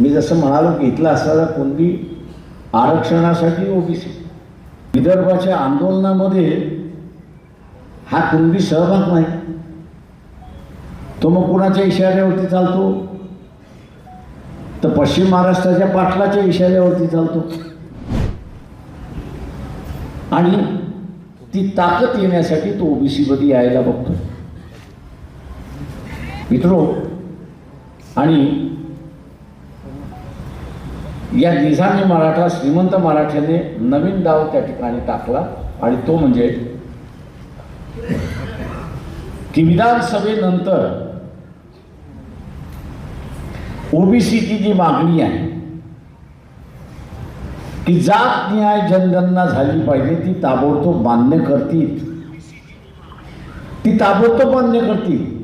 मी जसं म्हणालो की इथला असणारा कोणती आरक्षणासाठी ओबीसी? विदर्भाच्या आंदोलनामध्ये हा कुणबी सहभाग नाही. तो मग कुणाच्या इशाऱ्यावरती चालतो? तर पश्चिम महाराष्ट्राच्या पाटलाच्या इशाऱ्यावरती चालतो. आणि ती ताकद येण्यासाठी तो ओबीसीमध्ये यायला बघतो. मित्रो आणि या निझामी मराठा श्रीमंत मराठ्याने नवीन डाव त्या ठिकाणी टाकला आणि तो म्हणजे की विधानसभेनंतर ओबीसीची जी मागणी आहे की जात न्याय जनगणना झाली पाहिजे ती ताबडतोब मान्य करतील. ती ताबडतोब मान्य करतील.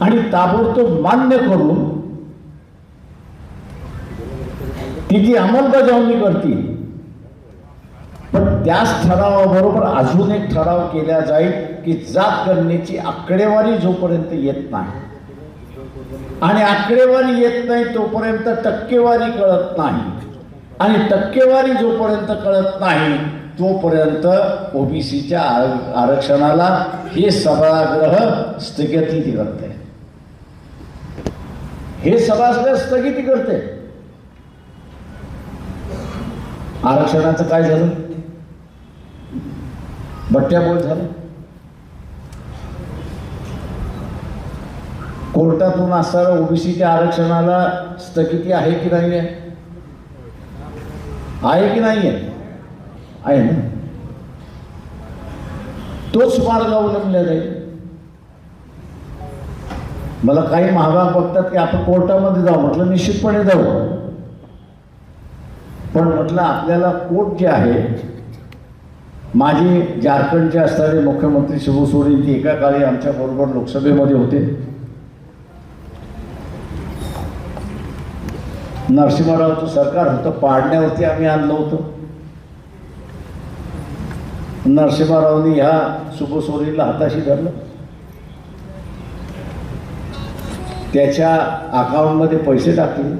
आणि ताबडतोब मान्य करून तिची अंमलबजावणी करतील. पण त्याच ठरावाबरोबर अजून एक ठराव केला जाईल की जात करण्याची आकडेवारी जोपर्यंत येत नाही. आणि आकडेवारी येत नाही तोपर्यंत टक्केवारी कळत नाही. आणि टक्केवारी जोपर्यंत कळत नाही तोपर्यंत ओबीसीच्या आरक्षणाला हे सभागृह स्थगिती करते. हे सभागृह स्थगिती करते. आरक्षणाचं काय झालं? बट्ट्याबोळ झालं? कोर्टातून असणाऱ्या ओबीसीच्या आरक्षणाला स्थगिती आहे की नाही आहे आहे की नाही आहे आहे ना? तोच मार्ग अवलंबला जाईल. मला काही महाभाग बघतात की आपण कोर्टामध्ये जाऊ म्हटलं निश्चितपणे जाऊ. पण म्हटलं आपल्याला कोट जे आहे माझे झारखंडचे असणारे मुख्यमंत्री शिबू सोरेन ते एका काळी आमच्या बरोबर लोकसभेमध्ये होते. नरसिंहरावचं सरकार होतं पाडण्यावरती आम्ही आणलं होतं. नरसिंहरावनी ह्या शुभ सोरेनला हाताशी धरलं. त्याच्या अकाउंटमध्ये पैसे टाकले.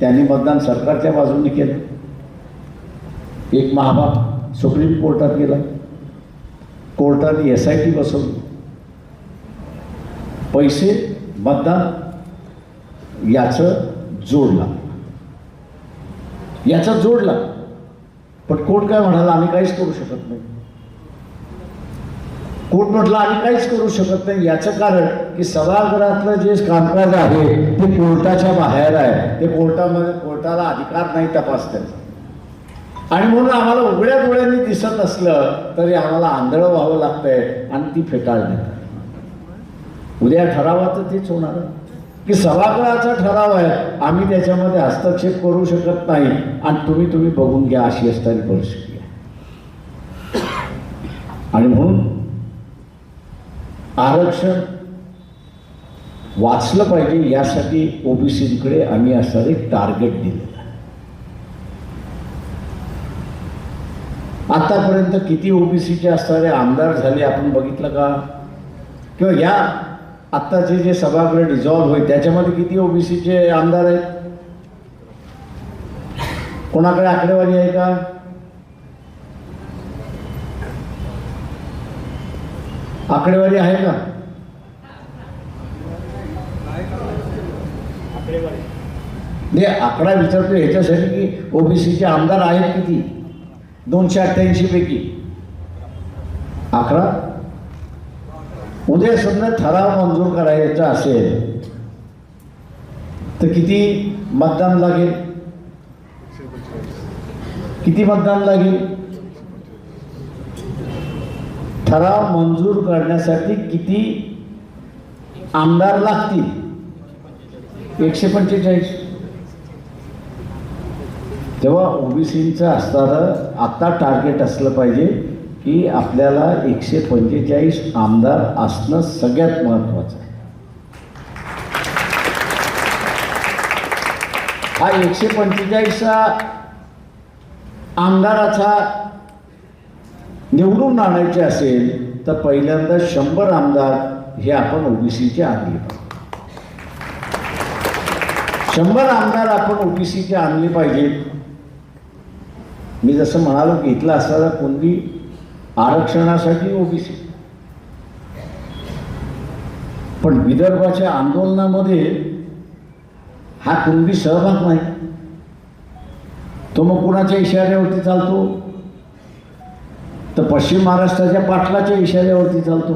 त्यांनी मतदान सरकारच्या बाजूने केलं. एक महाभाग सुप्रीम कोर्टात गेला. कोर्टाने एस आय टी बसवली. पैसे मतदान याचं जोडला. याचा जोडला. पण कोर्ट काय म्हणाला आम्ही काहीच करू शकत नाही. कोर्ट म्हटलं आम्ही काहीच करू शकत नाही. याचं कारण की सभागृहातलं जे कामकाज आहे ते कोर्टाच्या बाहेर आहे. ते कोर्टामध्ये कोर्टाला अधिकार नाही तपासण्याचा आणि म्हणून आम्हाला उघड्या डोळ्यांनी दिसत असलं तरी आम्हाला आंधळं व्हावं लागतंय आणि ती फेटाळ देतात उद्या ठरावाचं तेच होणार की सभागृहाचा ठराव आहे आम्ही त्याच्यामध्ये हस्तक्षेप करू शकत नाही आणि तुम्ही तुम्ही बघून घ्या अशी असताना परिस्थिती आहे. आणि म्हणून आरक्षण वाचलं पाहिजे यासाठी ओबीसीकडे आम्ही असणारे एक टार्गेट दिलं. आतापर्यंत किती ओबीसीचे असणारे आमदार झाले आपण बघितलं का? किंवा या आत्ताचे जे सभागृह डिझॉल्व्ह होईल त्याच्यामध्ये किती ओबीसीचे आमदार आहेत? कोणाकडे आकडेवारी आहे का? आकडेवारी आहे का? नाही आकडा विचारतो ह्याच्यासाठी की ओबीसीचे आमदार आहेत किती? दोनशे अठ्ठ्याऐंशी पैकी. अकरा. उद्या समजा ठराव मंजूर करायचा असेल तर किती मतदान लागेल? किती मतदान लागेल? ठराव मंजूर करण्यासाठी किती आमदार लागतील? एकशे पंचेचाळीस. तेव्हा ओबीसींचं असणारं आत्ता टार्गेट असलं पाहिजे की आपल्याला एकशे पंचेचाळीस आमदार असणं सगळ्यात महत्त्वाचं आहे. हा एकशे पंचेचाळीसचा आमदाराचा निवडून आणायचे असेल तर पहिल्यांदा शंभर आमदार हे आपण ओबीसीचे आणले पाहिजे. शंभर आमदार आपण ओबीसीचे आणले पाहिजेत. मी जसं म्हणालो की इथला असणारा कुणबी आरक्षणासाठी ओबीसी. पण विदर्भाच्या आंदोलनामध्ये हा कुणबी सहभाग नाही. तो मग कुणाच्या इशाऱ्यावरती चालतो? तर पश्चिम महाराष्ट्राच्या पाटलाच्या इशाऱ्यावरती चालतो.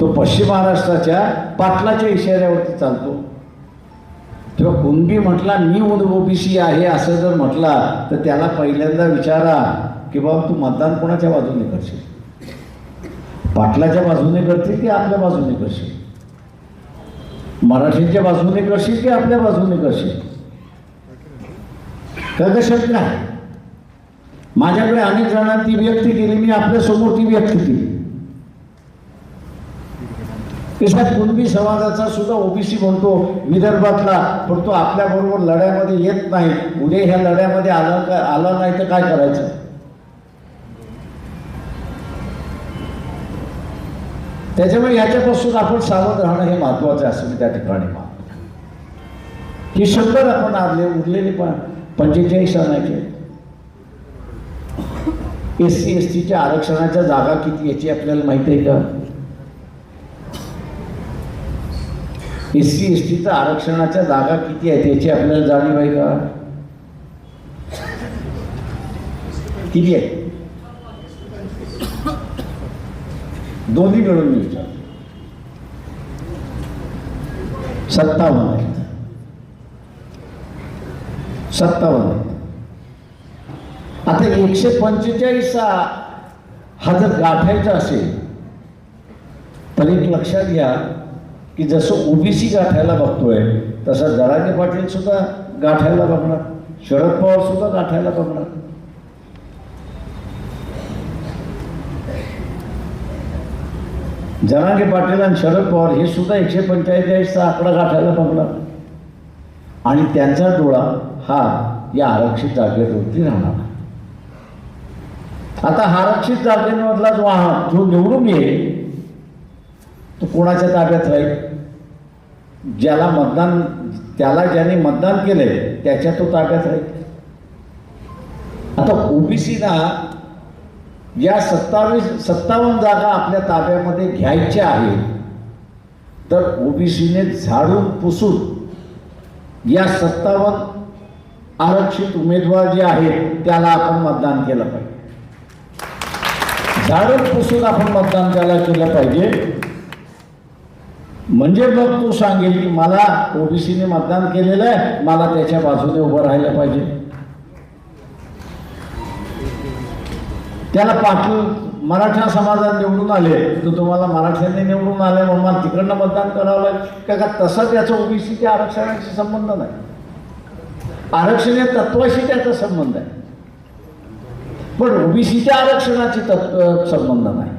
तो पश्चिम महाराष्ट्राच्या पाटलाच्या इशाऱ्यावरती चालतो. किंवा कुणबी म्हटला मी ओबीसी आहे असं जर म्हटला तर त्याला पहिल्यांदा विचारा की बाबा तू मतदान कोणाच्या बाजूने करशील? पाटलाच्या बाजूने करशील की आपल्या बाजूने करशील? मराठीच्या बाजूने करशील की आपल्या बाजूने करशील? का शक्य आहे माझ्याकडे अनेक जणांनी ती व्यक्त केली मी आपल्यासमोर ती व्यक्त केली. त्याच्यात कुणबी समाजाचा सुद्धा ओबीसी म्हणतो विदर्भातला पण तो आपल्याबरोबर लढ्यामध्ये येत नाही. उद्या ह्या लढ्यामध्ये आला का आला नाही तर काय करायचं? त्याच्यामुळे याच्यापासून आपण सावध राहणं हे महत्वाचं असेल असं त्या ठिकाणी मानतो. ही शंभर आपण आले उरलेले पण पंचेचाळीस आणायचे. एस सी एस टीच्या आरक्षणाच्या जागा किती याची आपल्याला माहिती आहे का? एस सी एस टीच्या आरक्षणाच्या जागा किती आहेत याची आपल्याला जाणीव आहे का? किती आहे दोन्ही मिळून मी विचार सत्तावन्न आहेत. सत्तावन्न आहेत. आता एकशे पंचेचाळीस हा जर गाठायचा असेल तर एक लक्षात घ्या की जसं ओबीसी गाठायला बघतोय तसं जरांगे पाटील सुद्धा गाठायला बघणार. शरद पवार सुद्धा गाठायला बघणार. जरांगे पाटील आणि शरद पवार हे सुद्धा एकशे पंचेचाळीसचा आकडा गाठायला बघणार. आणि त्यांचा डोळा हा या आरक्षित जागेवरती राहणार. आता आरक्षित जागेमधला जो हा जो निवडून येईल तो कोणाच्या ताब्यात राहील? ज्याला मतदान त्याला ज्याने मतदान केलंय त्याच्या तो ताब्यात राहील. आता ओबीसीना या सत्तावीस सत्तावन्न जागा आपल्या ताब्यामध्ये घ्यायच्या आहेत तर ओबीसीने झाडून पुसून या सत्तावन्न आरक्षित उमेदवार जे आहेत त्याला आपण मतदान केलं पाहिजे. झाडून पुसून आपण मतदान त्याला केलं पाहिजे. म्हणजे मग तू सांगेल की मला ओबीसीने मतदान केलेलं आहे मला त्याच्या बाजूने उभं राहायला पाहिजे. त्याला पाटील मराठा समाजात निवडून आले तर तुम्हाला मराठ्यांनी निवडून आले म्हणून मला तिकडनं मतदान करावं लागेल. का तसं तसा ओबीसी त्या आरक्षणाशी संबंध नाही. आरक्षण या तत्वाशी त्याचा संबंध आहे. पण ओबीसीच्या आरक्षणाची तत्व संबंध नाही.